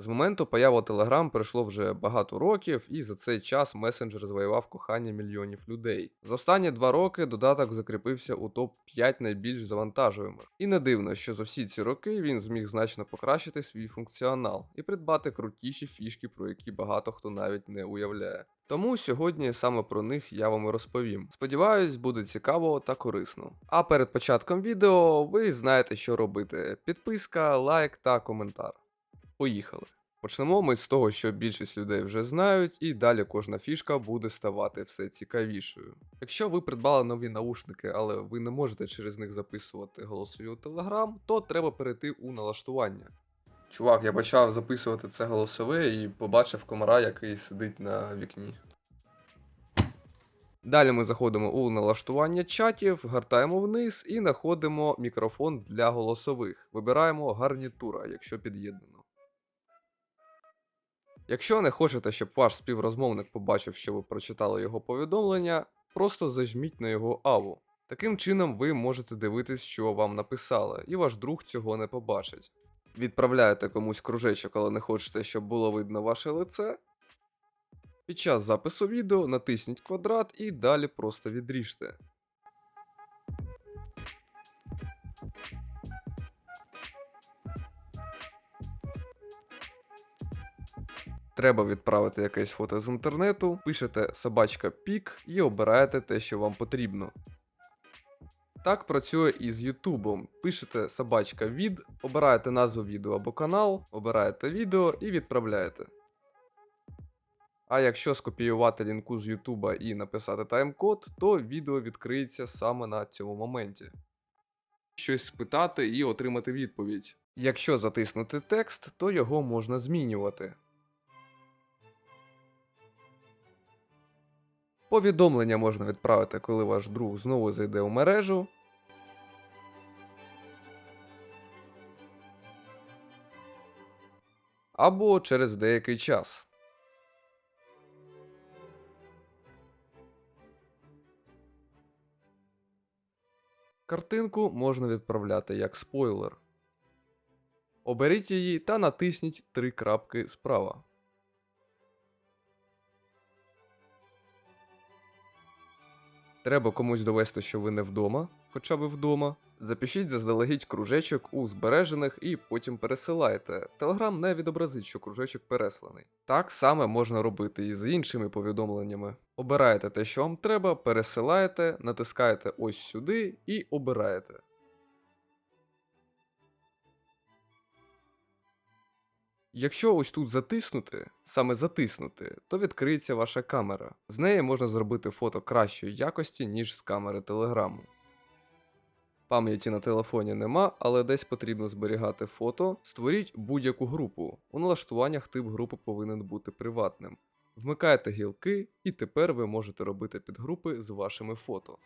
З моменту появи Telegram пройшло вже багато років, і за цей час месенджер завоював кохання мільйонів людей. За останні два роки додаток закріпився у топ-5 найбільш завантажуємих. І не дивно, що за всі ці роки він зміг значно покращити свій функціонал і придбати крутіші фішки, про які багато хто навіть не уявляє. Тому сьогодні саме про них я вам і розповім. Сподіваюсь, буде цікаво та корисно. А перед початком відео ви знаєте, що робити: підписка, лайк та коментар. Поїхали. Почнемо ми з того, що більшість людей вже знають, і далі кожна фішка буде ставати все цікавішою. Якщо ви придбали нові наушники, але ви не можете через них записувати голосові у Telegram, то треба перейти у налаштування. Чувак, я почав записувати це голосове і побачив комара, який сидить на вікні. Далі ми заходимо у налаштування чатів, гортаємо вниз і знаходимо мікрофон для голосових. Вибираємо гарнітура, якщо під'єднано. Якщо не хочете, щоб ваш співрозмовник побачив, що ви прочитали його повідомлення, просто зажміть на його аву. Таким чином ви можете дивитись, що вам написали, і ваш друг цього не побачить. Відправляєте комусь кружечок, але не хочете, щоб було видно ваше лице. Під час запису відео натисніть квадрат і далі просто відріжте. Треба відправити якесь фото з інтернету, пишете собачка пік і обираєте те, що вам потрібно. Так працює і з Ютубом. Пишете собачка від, обираєте назву відео або канал, обираєте відео і відправляєте. А якщо скопіювати лінку з Ютуба і написати тайм-код, то відео відкриється саме на цьому моменті. Щось спитати і отримати відповідь. Якщо затиснути текст, то його можна змінювати. Повідомлення можна відправити, коли ваш друг знову зайде у мережу. Або через деякий час. Картинку можна відправляти як спойлер. Оберіть її та натисніть три крапки справа. Треба комусь довести, що ви не вдома, хоча ви вдома. Запишіть заздалегідь кружечок у збережених і потім пересилайте. Телеграм не відобразить, що кружечок пересланий. Так саме можна робити і з іншими повідомленнями. Обираєте те, що вам треба, пересилаєте, натискаєте ось сюди і обираєте. Якщо ось тут затиснути, саме затиснути, то відкриється ваша камера. З неї можна зробити фото кращої якості, ніж з камери телеграму. Пам'яті на телефоні нема, але десь потрібно зберігати фото. Створіть будь-яку групу. У налаштуваннях тип групи повинен бути приватним. Вмикаєте гілки, і тепер ви можете робити підгрупи з вашими фото.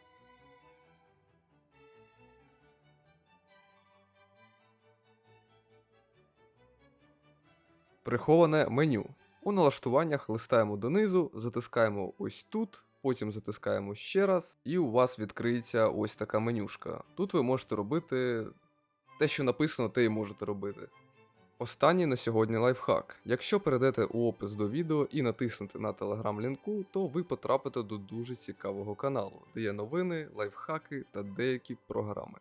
Приховане меню. У налаштуваннях листаємо донизу, затискаємо ось тут, потім затискаємо ще раз, і у вас відкриється ось така менюшка. Тут ви можете робити те, що написано, те і можете робити. Останній на сьогодні лайфхак. Якщо перейдете у опис до відео і натиснете на телеграм-лінку, то ви потрапите до дуже цікавого каналу, де є новини, лайфхаки та деякі програми.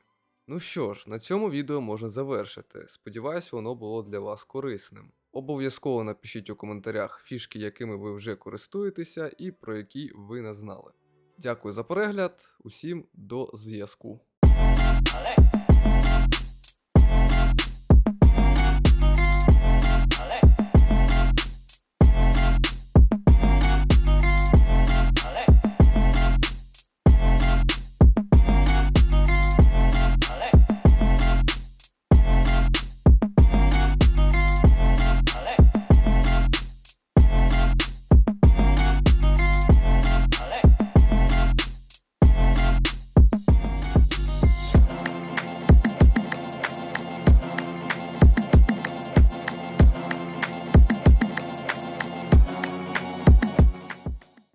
Ну що ж, на цьому відео можна завершити. Сподіваюсь, воно було для вас корисним. Обов'язково напишіть у коментарях фішки, якими ви вже користуєтеся, і про які ви не знали. Дякую за перегляд, усім до зв'язку.